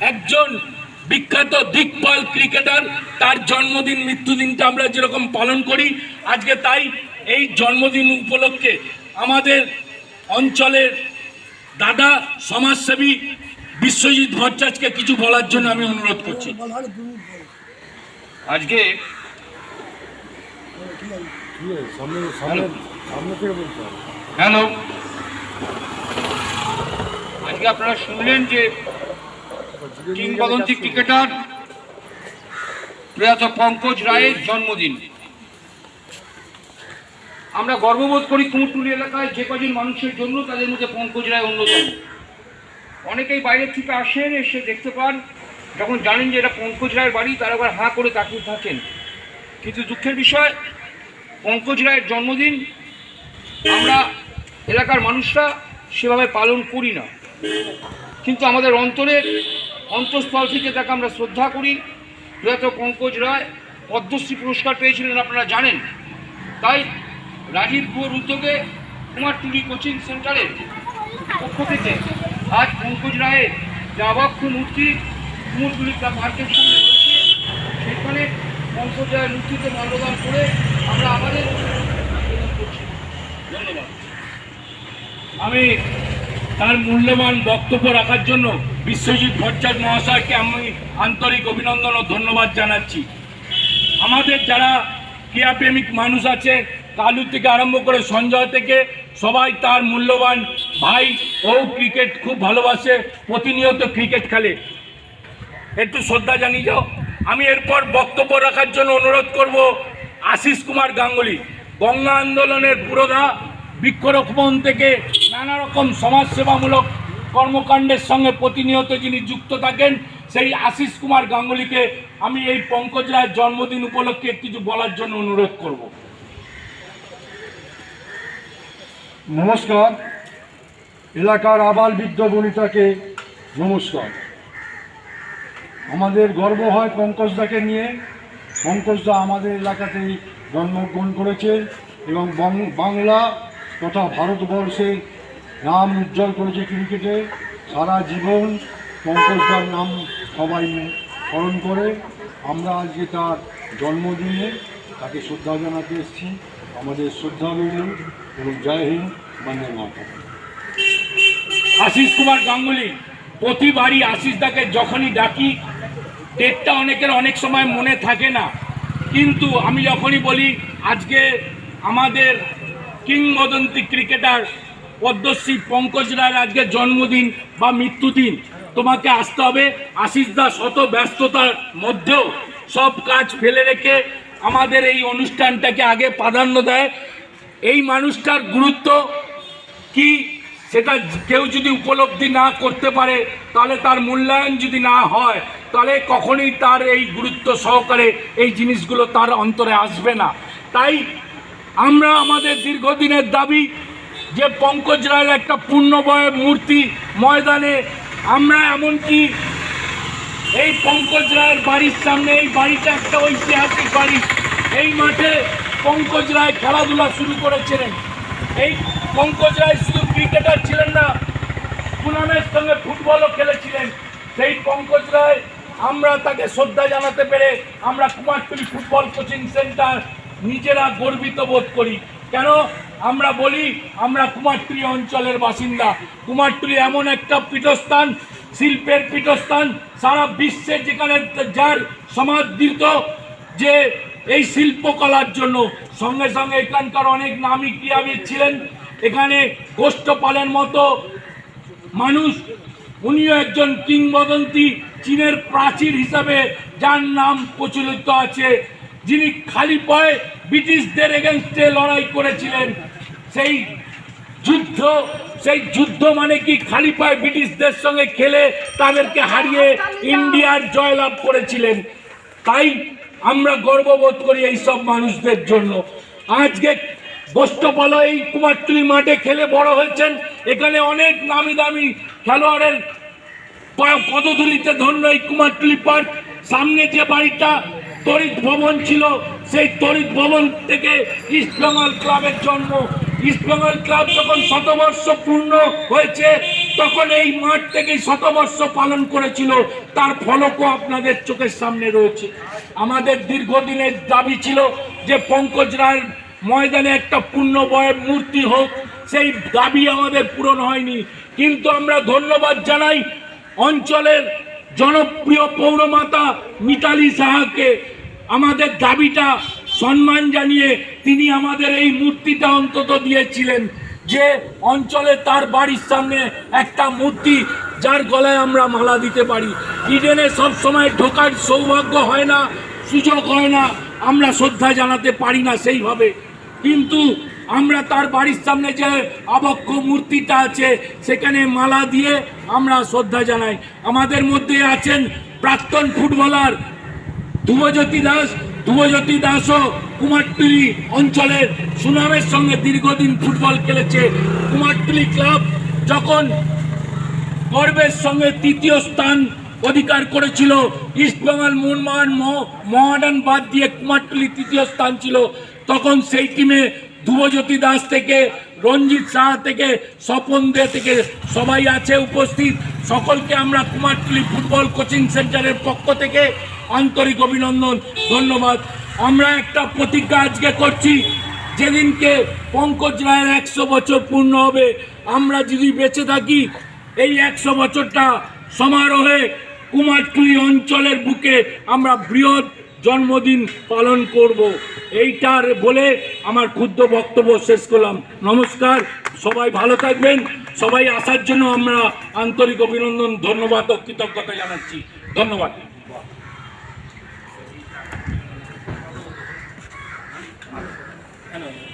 একজন বিখ্যাত দিকপাল ক্রিকেটার তার জন্মদিন মৃত্যুদিনটা আমরা যেরকম পালন করি আজকে তাই এই জন্মদিন উপলক্ষে আমাদের অঞ্চলের দাদা সমাজসেবী বিশ্বজিৎ ভট্টাচার্যকে কিছু বলার জন্য আমি অনুরোধ করছি। আজকে হ্যালো। আজকে আপনারা শুনলেন যে কিংবদন্তি ক্রিকেটার প্রয়াত পঙ্কজ রায়ের জন্মদিন। আমরা গর্ববোধ করি কুমুরটুলি এলাকায় যে কজন মানুষের জন্য তাদের মধ্যে পঙ্কজ রায় অন্যতম। অনেকেই বাইরের থেকে আসেন, এসে দেখতে পান, যখন জানেন যে এটা পঙ্কজ রায়ের বাড়ি, তারা আবার হাঁ করে তাকিয়ে থাকেন। কিন্তু দুঃখের বিষয়, পঙ্কজ রায়ের জন্মদিন আমরা এলাকার মানুষরা সেভাবে পালন করি না। কিন্তু আমাদের অন্তরের অন্তঃস্থল থেকে তাকে আমরা শ্রদ্ধা করি। প্রয়াত পঙ্কজ রায় পদ্মশ্রী পুরস্কার পেয়েছিলেন, আপনারা জানেন। তাই রাজীব গুহর উদ্যোগে কুমারটুলি কোচিং সেন্টারের পক্ষ থেকে আজ পঙ্কজ রায়ের যে আবাক্ষ মূর্তি কুমোরটুলি পার্কের সামনে রয়েছে, সেখানে পঙ্কজ রায়ের মূর্তিতে মাল্যদান করে আমরা আমাদের ধন্যবাদ। আমি তার মূল্যবান বক্তব্য রাখার জন্য বিশ্বজিৎ ভট্টাচার্য মহাশয়কে আমি আন্তরিক অভিনন্দন ও ধন্যবাদ জানাচ্ছি। আমাদের যারা ক্রীড়াপ্রেমিক মানুষ আছে, কালু থেকে আরম্ভ করে সঞ্জয় থেকে সবাই তার মূল্যবান ভাই ও ক্রিকেট খুব ভালোবাসে, প্রতিনিয়ত ক্রিকেট খেলে। একটু শ্রদ্ধা জানিয়ে যাও। আমি এরপর বক্তব্য রাখার জন্য অনুরোধ করব আশিস কুমার গাঙ্গুলি। গঙ্গা আন্দোলনের পুরোধা বৃক্ষরোপণ থেকে নানা রকম সমাজসেবামূলক কর্মকাণ্ডের সঙ্গে প্রতিনিয়ত যিনি যুক্ত থাকেন, সেই আশিস কুমার গাঙ্গুলিকে আমি এই পঙ্কজ রায়ের জন্মদিন উপলক্ষে কিছু বলার জন্য অনুরোধ করব। নমস্কার। এলাকার আবাল বৃদ্ধ বনিতাকে নমস্কার। আমাদের গর্ব হয় পঙ্কজদাকে নিয়ে। পঙ্কজদা আমাদের এলাকাতেই জন্মগ্রহণ করেছে এবং বাংলা তথা ভারতবর্ষের নাম উজ্জ্বল করেছে ক্রিকেটে। সারা জীবন পঙ্কজদার নাম সবাই স্মরণ করে। আমরা আজকে তার জন্মদিনে তাকে শ্রদ্ধা জানাতে এসেছি। আমাদের শ্রদ্ধা রইল এবং জয় হিন্দ, বন্দে মাতা আশিস কুমার গাঙ্গুলি, প্রতিবারই আশিস দাকে যখনই ডাকি, ডেটটা অনেকের অনেক সময় মনে থাকে না। কিন্তু আমি যখনই বলি, আজকে আমাদের কিংবদন্তি ক্রিকেটার পদ্মশ্রী পঙ্কজ রায়ের আজকে জন্মদিন বা মৃত্যুদিন। তোমাকে আসতে হবে আশিস দা শত ব্যস্ততার মধ্যেও। সব কাজ ফেলে রেখে আমাদের এই অনুষ্ঠানটাকে আগে প্রাধান্য দেয়। এই মানুষটার গুরুত্ব কি সেটা কেউ যদি উপলব্ধি না করতে পারে, তাহলে তার মূল্যায়ন যদি না হয়, তাহলে কখনোই তার এই গুরুত্ব সহকারে এই জিনিসগুলো তার অন্তরে আসবে না। তাই আমরা আমাদের দীর্ঘদিনের দাবি যে পঙ্কজ রায়ের একটা পূর্ণবয় মূর্তি ময়দানে, আমরা এমনকি এই পঙ্কজ রায়ের বাড়ির সামনে, এই বাড়িটা একটা ঐতিহাসিক বাড়ি। এই মাঠে পঙ্কজ রায় খেলাধুলা শুরু করেছিলেন। এই পঙ্কজ রায় শুধু ক্রিকেটার ছিলেন না পুনামের সঙ্গে ফুটবলও খেলেছিলেন। সেই পঙ্কজ রায়, আমরা তাকে শ্রদ্ধা জানাতে পেরে আমরা কুমারটুলি ফুটবল কোচিং সেন্টার নিজেরা গর্বিত বোধ করি। কেন? আমরা বলি, আমরা কুমারটুলি অঞ্চলের বাসিন্দা। কুমারটুলি এমন একটা পীঠস্থান, শিল্পের পীঠস্থান, সারা বিশ্বে যেখানে যার সমাদৃত যে এই শিল্পকলার জন্য। সঙ্গে সঙ্গে এখানকার অনেক নামী ক্রীড়াবিদ ছিলেন। এখানে গোষ্ঠপালের মতো মানুষ, উনিও একজন কিংবদন্তি, চীনের প্রাচীর হিসাবে যার নাম প্রচলিত আছে। যিনি খালি পায়ে ব্রিটিশদের এগেনস্টে লড়াই করেছিলেন। সেই যুদ্ধ সেই যুদ্ধ মানে কি খালি পায়ে ব্রিটিশদের সঙ্গে খেলে তাদেরকে হারিয়ে ইন্ডিয়ার জয়লাভ করেছিলেন। তাই আমরা গর্ববোধ করি এই সব মানুষদের জন্য। আজকে গোষ্ঠপাল এই কুমারটুলি মাঠে খেলে বড় হয়েছেন। এখানে অনেক নামি দামি খেলোয়াড়ের পদধূলিতে ধন্য এই কুমারটুলি পার্ক। সামনে যে বাড়িটা তড়িৎ ভবন ছিল, সেই তড়িৎ ভবন থেকে ইস্ট বেঙ্গল ক্লাবের জন্ম ইস্ট বেঙ্গল ক্লাব যখন শতবর্ষ পূর্ণ হয়েছে, তখন এই মাঠ থেকে শতবর্ষ পালন করেছিল। তার ফলকও আপনাদের চোখের সামনে রয়েছে। আমাদের দীর্ঘদিনের দাবি ছিল যে পঙ্কজ রায়ের ময়দানে একটা পূর্ণবয় মূর্তি হোক। সেই দাবি আমাদের পূরণ হয়নি। কিন্তু আমরা ধন্যবাদ জানাই অঞ্চলের জনপ্রিয় পৌরমাতা মিতালি সাহাকে। আমাদের দাবিটা সম্মান জানিয়ে তিনি আমাদের এই মূর্তিটা অন্তত দিয়েছিলেন। যে অঞ্চলে তার বাড়ির সামনে একটা মূর্তি যার গলায় আমরা মালা দিতে পারি। ইডেনে সব সময় ঢোকার সৌভাগ্য হয় না, সুযোগ হয় না, আমরা শ্রদ্ধা জানাতে পারি না সেইভাবে। কিন্তু আমরা তার বাড়ির সামনে যে আবক্ষ মূর্তিটা আছে, সেখানে মালা দিয়ে আমরা শ্রদ্ধা জানাই। আমাদের মধ্যে আছেন প্রাক্তন ফুটবলার ধ্রুবজ্যোতি দাস ধ্রুবজ্যোতি দাসও কুমারটুলি অঞ্চলের সুনামের সঙ্গে দীর্ঘদিন ফুটবল খেলেছে। কুমারটুলি ক্লাব যখন গর্বের সঙ্গে তৃতীয় স্থান অধিকার করেছিল ইস্টবেঙ্গল মোহনবাগান মহ- মোহামেডান বাদ দিয়ে কুমারটুলি তৃতীয় স্থান ছিল, তখন সেই টিমে ধ্রুবজ্যোতি দাস থেকে, রঞ্জিত সাহা থেকে, স্বপন দে থেকে সবাই আছে উপস্থিত। সকলকে আমরা কুমারটুলি ফুটবল কোচিং সেন্টারের পক্ষ থেকে আন্তরিক অভিনন্দন। ধন্যবাদ। আমরা একটা প্রতিজ্ঞা আজকে করছি, যেদিনকে পঙ্কজ রায়ের একশো বছর পূর্ণ হবে, আমরা যদি বেঁচে থাকি, এই একশো বছরটা সমারোহে কুমারটুলি অঞ্চলের বুকে আমরা বৃহৎ জন্মদিন পালন করব। এইটার বলে আমার ক্ষুদ্র বক্তব্য শেষ করলাম। নমস্কার, সবাই ভালো থাকবেন। সবাই আসার জন্য আমরা আন্তরিক অভিনন্দন, ধন্যবাদ ও কৃতজ্ঞতা জানাচ্ছি। ধন্যবাদ। Ah, Hello.